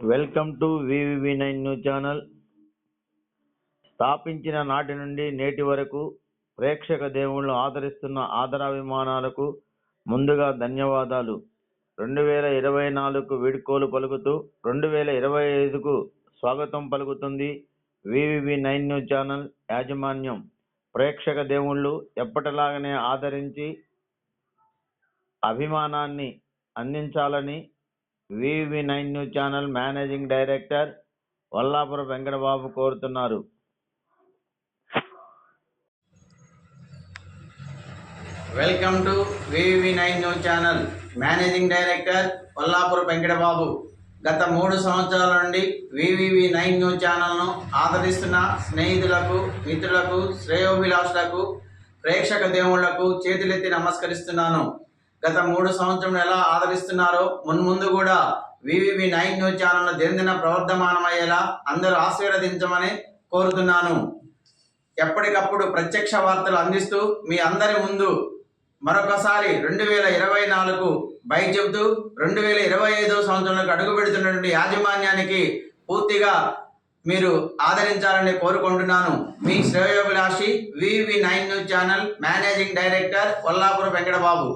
Welcome to V V nine news channel. స్థాపించిన నాటి నుండి నేటి వరకు ప్రేక్షక దేవుళ్ళు ఆదరిస్తున్న ఆదరాభిమానాలకు ముందుగా ధన్యవాదాలు. రెండు వేల ఇరవై నాలుగుకు వీడ్కోలు పలుకుతూ రెండు వేల ఇరవై ఐదుకు స్వాగతం పలుకుతుంది వివి నైన్ న్యూస్ ఛానల్ యాజమాన్యం. ప్రేక్షక దేవుళ్ళు ఎప్పటిలాగానే ఆదరించి అభిమానాన్ని అందించాలని V V nine news channel managing director Vallapura Venkatababu కోరుతున్నారు. Welcome to V V nine news channel managing director Kollapura Venkatababu. గత మూడు సంవత్సరాల నుండి వివివి నైన్ న్యూస్ ఛానల్ను ఆదరిస్తున్న స్నేహితులకు మిత్రులకు శ్రేయోభిలాషులకు ప్రేక్షక దేవుళ్ళకు చేతులెత్తి నమస్కరిస్తున్నాను. గత మూడు సంవత్సరం ఎలా ఆదరిస్తున్నారో మున్ముందు కూడా వివివి నైన్ న్యూస్ ఛానల్ దినదిన ప్రవర్ధమానమయ్యేలా అందరూ ఆశీర్వదించమని కోరుతున్నాను. ఎప్పటికప్పుడు ప్రత్యక్ష వార్తలు అందిస్తూ మీ అందరి ముందు మరొకసారి రెండు వేల ఇరవై నాలుగు బై చెబుతూ రెండు వేల ఇరవై ఐదో సంవత్సరంలోకి అడుగు పెడుతున్నటువంటి యాజమాన్యానికి పూర్తిగా మీరు ఆదరించాలని కోరుకుంటున్నాను. మీ శ్రేయోభిలాషి V V nine news channel managing director Kollapura Venkatababu.